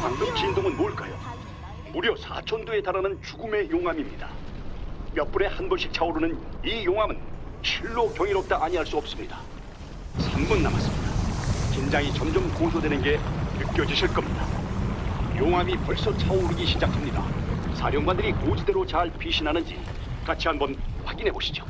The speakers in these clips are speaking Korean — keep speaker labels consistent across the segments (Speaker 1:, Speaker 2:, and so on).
Speaker 1: 방금. 진동은 뭘까요? 무려 4천도에 달하는 죽음의 용암입니다. 몇 분에 한 번씩 차오르는 이 용암은 실로 경이롭다 아니할 수 없습니다. 3분 남았습니다. 긴장이 점점 고조되는 게 느껴지실 겁니다. 용암이 벌써 차오르기 시작합니다. 사령관들이 고지대로 잘 피신하는지 같이 한번 확인해 보시죠.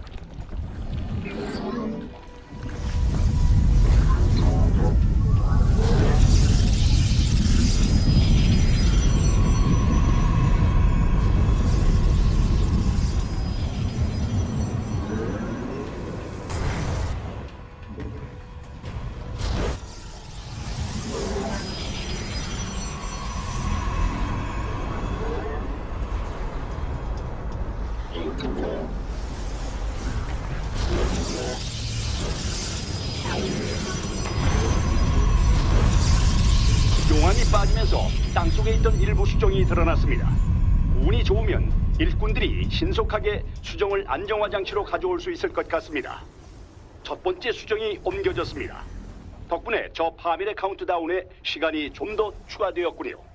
Speaker 1: 빠지면서 땅속에 있던 일부 수정이 드러났습니다. 운이 좋으면 일꾼들이 신속하게 수정을 안정화 장치로 가져올 수 있을 것 같습니다. 첫 번째 수정이 옮겨졌습니다. 덕분에 저 파밀의 카운트다운에 시간이 좀 더 추가되었군요.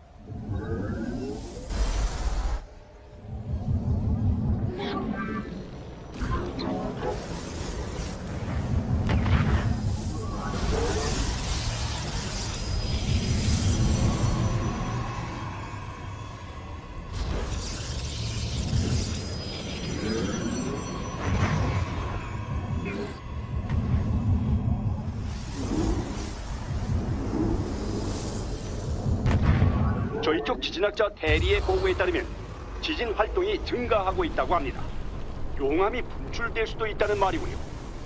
Speaker 1: 저희 쪽 지진학자 대리의 보고에 따르면 지진 활동이 증가하고 있다고 합니다. 용암이 분출될 수도 있다는 말이군요.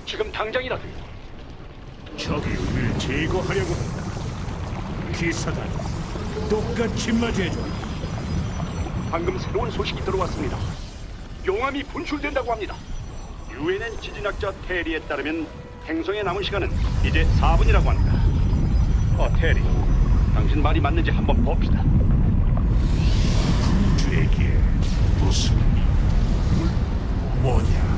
Speaker 1: 지금 당장이라도요.
Speaker 2: 적이 우리를 제거하려고 한다. 기사단 똑같이 맞이해줘.
Speaker 1: 방금 새로운 소식이 들어왔습니다. 용암이 분출된다고 합니다. 유엔엔 지진학자 테리에 따르면 행성에 남은 시간은 이제 4분이라고 합니다. 어, 테리. 당신 말이 맞는지 한번 봅시다.
Speaker 2: 무슨 뭐냐?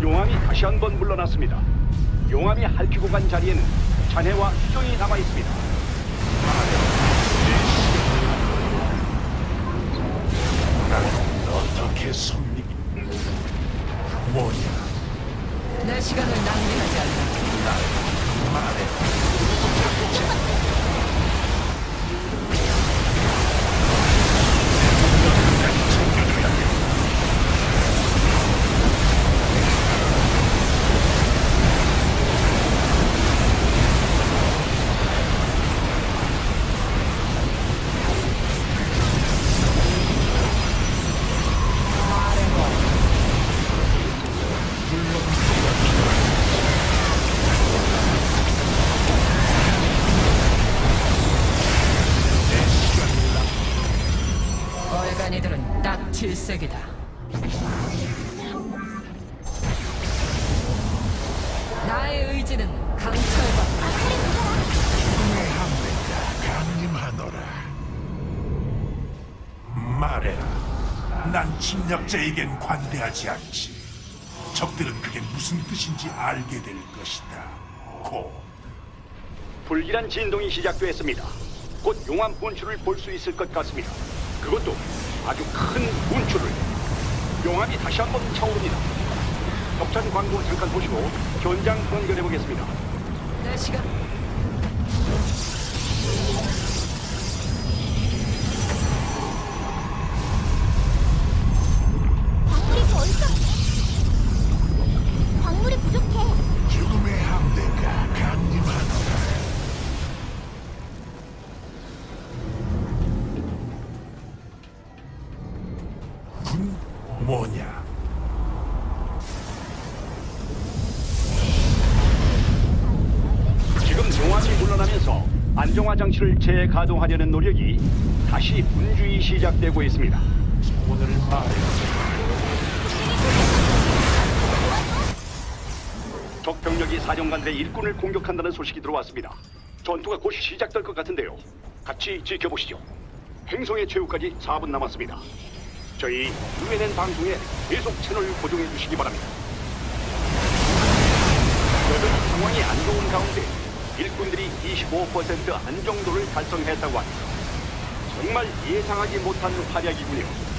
Speaker 1: 용암이 다시 한 번 물러났습니다. 용암이 핥히고 간 자리에는 잔해와 수정이 남아 있습니다.
Speaker 2: 어떻게 성립? 뭐냐?
Speaker 3: 내 시간을 낭비하지 않는다. 얼간
Speaker 2: 난 침략자에겐 관대하지 않지. 적들은 그게 무슨 뜻인지 알게 될 것이다. 고.
Speaker 1: 불길한 진동이 시작됐습니다. 곧 용암 분출을 볼 수 있을 것 같습니다. 그것도 아주 큰 분출을. 용암이 다시 한번 차오릅니다. 격찬 광고 잠깐 보시고 현장 연결해 보겠습니다.
Speaker 3: 내 시간
Speaker 1: 장치를 재가동하려는 노력이 다시 분주히 시작되고 있습니다.
Speaker 2: 오늘 말해
Speaker 1: 적 병력이 사령관들의 일꾼을 공격한다는 소식이 들어왔습니다. 전투가 곧 시작될 것 같은데요. 같이 지켜보시죠. 행성의 최후까지 4분 남았습니다. 저희 UNN 방송에 계속 채널 고정해 주시기 바랍니다. 여전히 상황이 안 좋은 가운데 일꾼들이 25% 안정도를 달성했다고 합니다. 정말 예상하지 못한 활약이군요.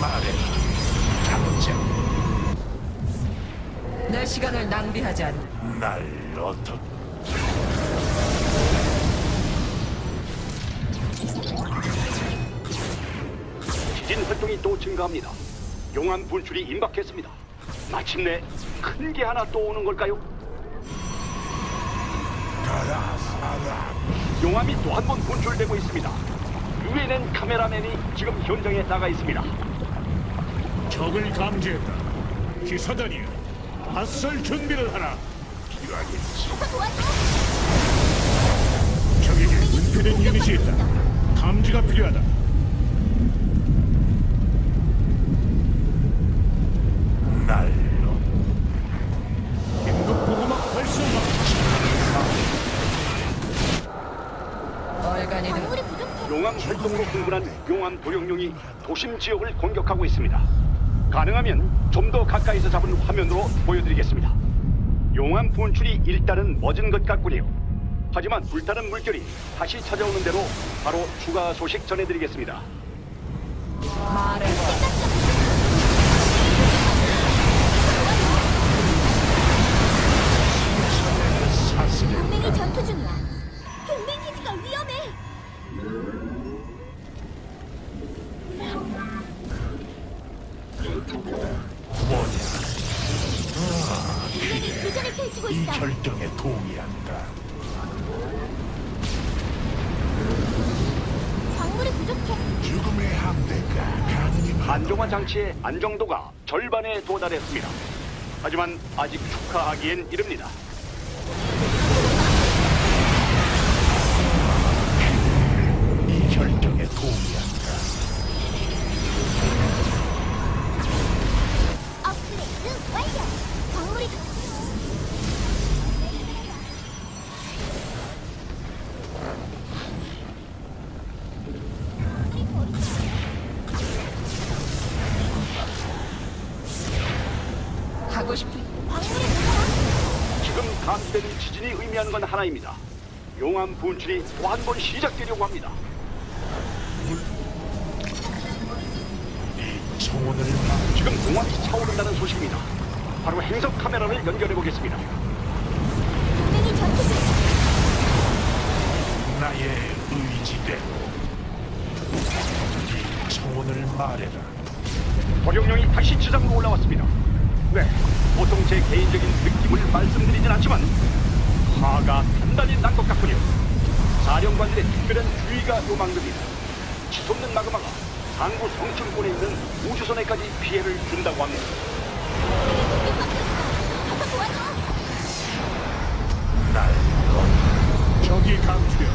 Speaker 2: 말해 당장
Speaker 3: 내 시간을 낭비하지 않.
Speaker 2: 날 어떻게
Speaker 1: 지진 활동이 또 증가합니다. 용암 분출이 임박했습니다. 마침내 큰 게 하나 또 오는 걸까요?
Speaker 2: 가라 사라
Speaker 1: 용암이 또 한 번 분출되고 있습니다. 유엔엔 카메라맨이 지금 현장에 나가 있습니다.
Speaker 4: 적을 감지했다. 기사단이여, 맞설 준비를 하라.
Speaker 2: 필요하겠지
Speaker 5: 도와줘.
Speaker 4: 적에게 은폐된 유닛이 있다. 감지가 필요하다.
Speaker 2: 날
Speaker 4: 긴급 보고막 활성화.
Speaker 3: 얼간이들
Speaker 5: 광물이 부족해.
Speaker 1: 용암 활동으로 흥분한 용암 도룡룡이 도심 지역을 공격하고 있습니다. 가능하면 좀 더 가까이서 잡은 화면으로 보여드리겠습니다. 용암 분출이 일단은 멎은 것 같군요. 하지만 불타는 물결이 다시 찾아오는 대로 바로 추가 소식 전해드리겠습니다.
Speaker 3: 말해봐.
Speaker 1: 안정화 장치의 안정도가 절반에 도달했습니다. 하지만 아직 축하하기엔 이릅니다. 건 하나입니다. 용암 분출이 또 한 번 시작되려고 합니다.
Speaker 2: 막
Speaker 1: 지금 용암이 차오른다는 소식입니다. 바로 행성 카메라를 연결해 보겠습니다.
Speaker 5: 동맹이 전투 중.
Speaker 2: 나의 의지대로 이 청혼을 말해라
Speaker 1: 도룡령이 다시 지상으로 올라왔습니다. 네, 보통 제 개인적인 느낌을 말씀드리진 않지만 화가 단단히 난 것 같군요. 사령관들의 특별한 주의가 요망됩니다. 치솟는 마그마가 상부 성층권에 있는 우주선에까지 피해를 준다고 합니다.
Speaker 2: 날
Speaker 4: 적이 감추려.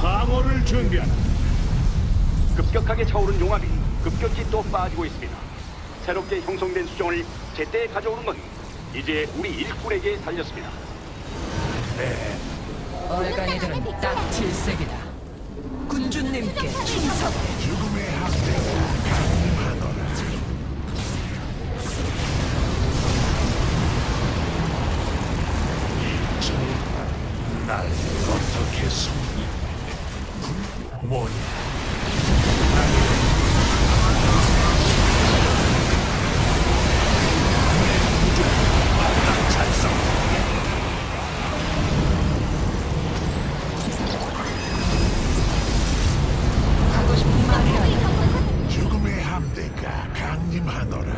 Speaker 4: 방어를 준비하라.
Speaker 1: 급격하게 차오른 용암이 급격히 또 빠지고 있습니다. 새롭게 형성된 수정을 제때 가져오는 건 이제 우리 일꾼에게 달렸습니다.
Speaker 3: 얼간이들은 딱 질색이다. 군주님께 충성.
Speaker 2: Im Honor.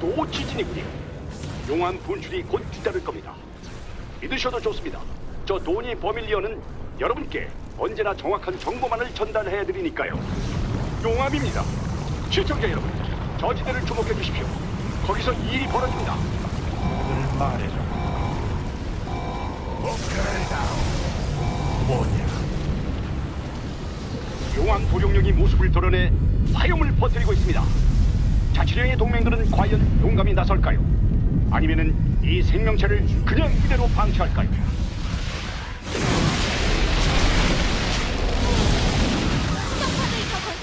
Speaker 1: 또 지진이군요. 용암 분출이 곧 뒤따를 겁니다. 믿으셔도 좋습니다. 저 도니 버밀리언은 여러분께 언제나 정확한 정보만을 전달해 드리니까요. 용암입니다. 시청자 여러분, 저 지대를 주목해 주십시오. 거기서 일이 벌어집니다.
Speaker 2: 오늘 말해라. 목표를 다오. 뭐냐?
Speaker 1: 용암 도룡령이 모습을 드러내 화염을 퍼뜨리고 있습니다. 자치령의 동맹들은 과연 용감히 나설까요? 아니면은 이 생명체를 그냥 이대로 방치할까요?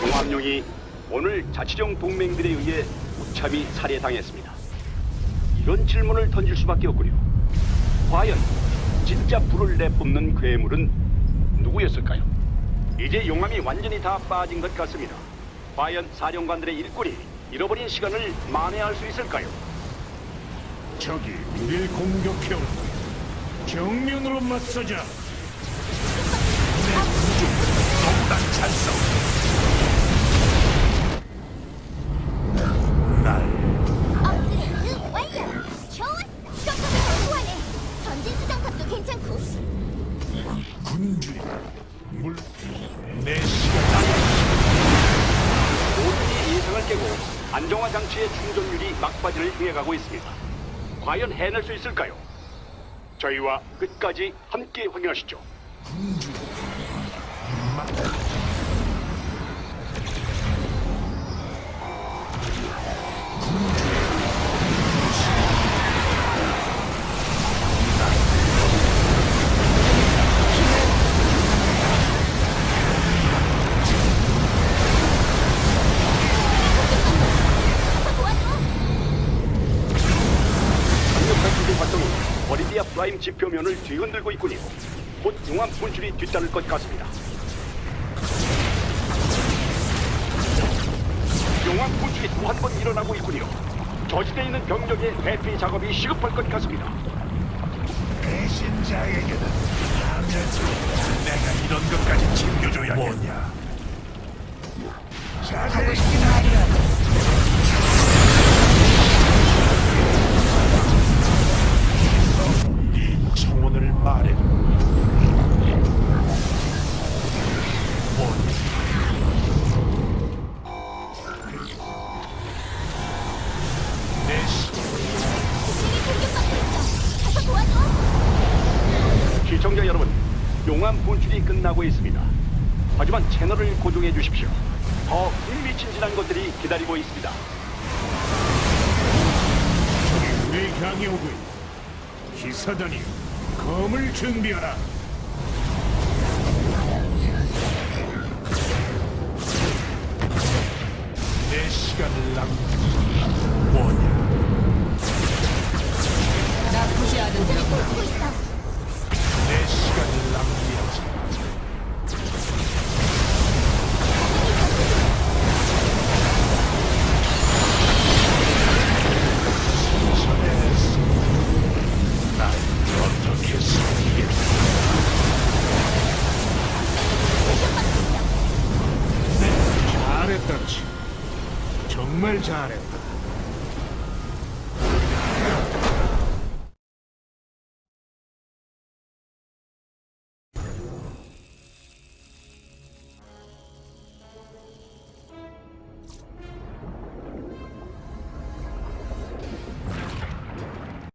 Speaker 1: 용암용이 오늘 자치령 동맹들에 의해 무참히 살해당했습니다. 이런 질문을 던질 수밖에 없군요. 과연 진짜 불을 내뿜는 괴물은 누구였을까요? 이제 용암이 완전히 다 빠진 것 같습니다. 과연 사령관들의 일꾼이 잃어버린 시간을 만회할 수 있을까요?
Speaker 4: 적이 우리를 공격해온다. 정면으로 맞서자.
Speaker 2: 너무나 잘 싸워. 날
Speaker 1: 안정화 장치의 충전율이 막바지를 향해가고 있습니다. 과연 해낼 수 있을까요? 저희와 끝까지 함께 확인하시죠.
Speaker 5: 가서
Speaker 1: 프라임 지표면을 뒤흔들고 있군요. 곧 용암 분출이 뒤따를 것 같습니다. 용암 분출이 또 한 번 일어나고 있군요. 저지대에 있는 병력의 대피 작업이 시급할 것 같습니다.
Speaker 2: 배신자에게는 하면서 내가 이런 것까지 챙겨줘야 뭐냐?
Speaker 3: 하고 싶은
Speaker 4: 향해 오고 있다. 기사단이 검을 준비하라.
Speaker 2: 내 시.
Speaker 4: 시간을 낭비.
Speaker 6: 뭐냐?
Speaker 3: 나쁘지 않은
Speaker 2: 도전
Speaker 4: mangiare.